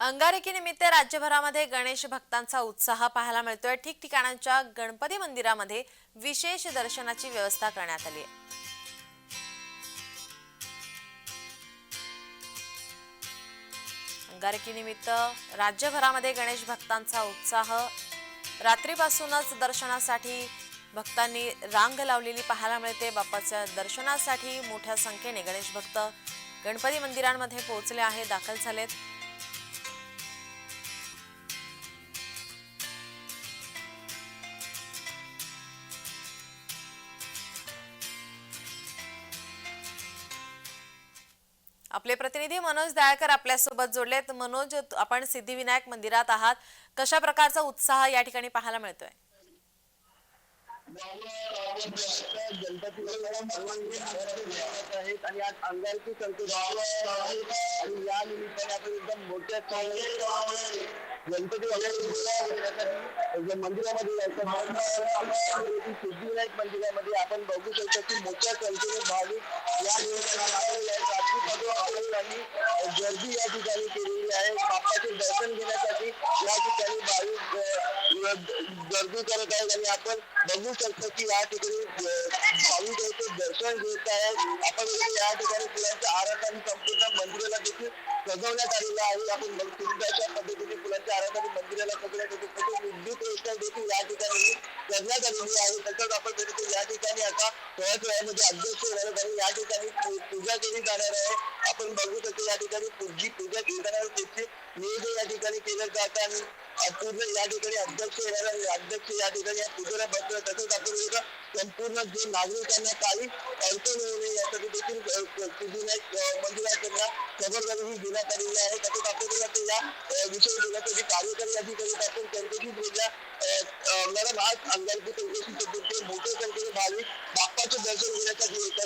अंगारकीनिमित्त राज्यभरामध्ये गणेश भक्तांचा उत्साह पाहायला मिळतोय. ठिकठिकाणांच्या गणपती मंदिरामध्ये विशेष दर्शनाची व्यवस्था करण्यात आली आहे. अंगारकीनिमित्त राज्यभरामध्ये गणेश भक्तांचा उत्साह. रात्रीपासूनच दर्शनासाठी भक्तांनी रांग लावलेली पाहायला मिळते. बाप्पाच्या दर्शनासाठी मोठ्या संख्येने गणेश भक्त गणपती मंदिरांमध्ये पोहोचले आहेत दाखल झालेत. आपले प्रतिनिधी मनोज दयाकर आपल्यासोबत जोडलेत. मनोज आपण सिद्धिविनायक मंदिरात आहात. कशा प्रकारचा उत्साह या ठिकाणी पाहायला मिळतोय? आहेत आणि आज आणि या निमित्ताने आपण एकदम मोठ्या गणपती मंदिरामध्ये जायचं सिद्धिविनायक मंदिरामध्ये आपण बघू शकतो की मोठ्या संख्येने भाविक या निमित्ताने आलेले आहेत गर्दी या ठिकाणी केलेली आहे. बाप्पाचे दर्शन घेण्यासाठी या ठिकाणी भाविक गर्दी करत आहेत आणि आपण बघू शकतो की या ठिकाणी भाविक आहेत ते दर्शन घेत आहेत. आपण या ठिकाणी फुलांच्या आरात संपूर्ण मंदिराला देखील सजवण्यात आलेलं आहे. आपण बघ- पद्धतीने फुलांच्या आरात मंदिराला सगळ्या ठिकाणी विद्युत रोषणाई देखील या ठिकाणी करण्यात आलेली आहे. तसंच आपण बघितलं या ठिकाणी आता थोड्याच वेळामध्ये अध्यक्ष होणार कारण या ठिकाणी पूजा केली जाणार आहे. आपण बघू शकतो या ठिकाणी पू- पूजा केली जाणार त्याची नियोजन या ठिकाणी केलं जातं आणि पूर्ण या अध्यक्ष अध्यक्ष या ठिकाणी तसंच आपण संपूर्ण जे नागरिकांना काही अडचण खबरदारी ही घेण्यात विषयी कार्यकारी अधिकारी आपण त्यांच्याशी आज अंगारकी चौकशी पद्धतीने मोठ्या संख्येने भाविक बाप्पाचं दर्शन घेण्यासाठी येत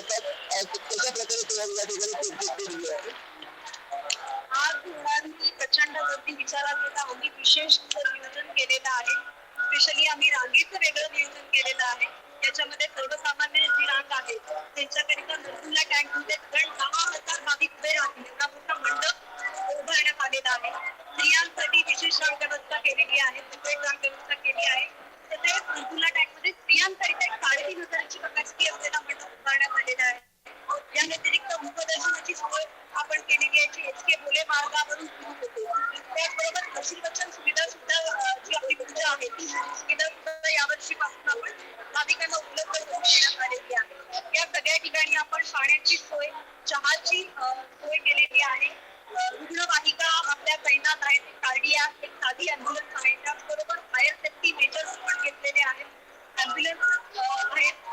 कशा प्रकारे या ठिकाणी मुलांची प्रचंड गर्दी विचारात घेता आम्ही विशेष नियोजन केलेलं आहे. स्पेशली आम्ही रांगेचं वेगळं नियोजन केलेलं आहे. त्याच्यामध्ये सर्वसामान्य जी रांग आहे त्यांच्याकरिता नरकुल्ला टँकमध्ये कारण दहा हजार भाविक उभे राहतील एवढा मोठा मंडप उभारण्यात आलेला आहे. स्त्रियांसाठी विशेष रांग व्यवस्था केलेली आहे सेपरेट रांग व्यवस्था केली आहे. तसेच नरकुल्ला टँकमध्ये स्त्रियांकरिता एक साडेतीन हजाराची कपॅसिटी असलेला मंडप उभारण्यात आलेला आहे. या व्यतिरिक्त मुखदर्शनाची सोय आपण केलेली आहे जी एच के बोले मार्गावरून सुरू होते. त्याचबरोबर पशुवचन सुविधा सुद्धा जी आपली पूजा आहे ती सुविधा सुद्धा यावर्षीपासून आपण नागरिकांना उपलब्ध करून देण्यात आलेली आहे. या सगळ्या ठिकाणी आपण पाण्याची सोय चहाची सोय केलेली आहे. रुग्णवाहिका आपल्या तैनात आहेत. कार्डिया एक साधी अँब्युलन्स आहे. त्याचबरोबर फायर सेफ्टी मेजर्स पण घेतलेले आहेत. अँब्युलन्स आहेत.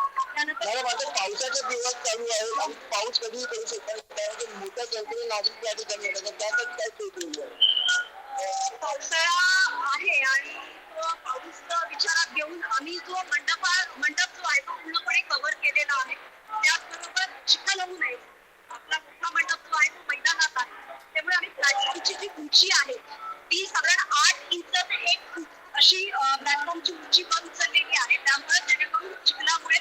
मॅडम आता पावसाचे दिवस चालू आहे आणि पाऊस कधीही पडू शकतो त्यामध्ये मोठ्या संख्येने नागरिक त्या ठिकाणी येतात त्यासाठी काय सोय केली आहे पावसाळा आहे आणि तो पाऊस विचारात घेऊन आम्ही जो मंडप मंडप जो आहे तो पूर्णपणे कव्हर केलेला आहे. त्याचबरोबर चिखल होऊ नये. आपला मोठा मंडप जो आहे तो मैदानात आहे. त्यामुळे आम्ही प्लॅटफॉर्मची जी उंची आहे ती साधारण आठ इंच ते एक फूट अशी प्लॅटफॉर्मची उंची पण उचललेली आहे. त्यामुळे जेणेकरून चिखलामुळे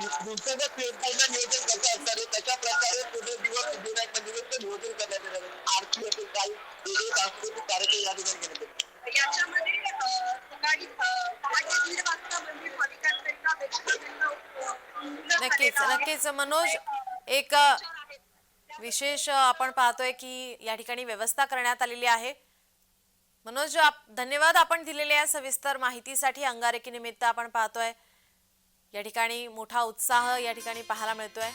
दिवसाचं पूर्ण नियोजन कसं असणार आहे? कशा प्रकारे पूर्ण दिवस सिद्धिविनायक मंदिराचं नियोजन करण्यात येणार आहे. आरती असेल काही वेगळे सांस्कृतिक कार्यक्रम या ठिकाणी केले जातील याच्यामध्ये अ, सकाळी अ, पहाटे दीड वाजता मंदिर भाविकांकरिता दक्षिणेकडनं, अ, खुलं नक्कीच. नक्कीच. मनोज एक विशेष आपण पाहतोय की या ठिकाणी व्यवस्था करण्यात आलेली आहे. मनोज आप- धन्यवाद आपण दिलेल्या या सविस्तर माहितीसाठी अंगारकी निमित्त आपण पाहतोय. या ठिकाणी मोठा उत्साह या ठिकाणी पाहायला मिळतोय.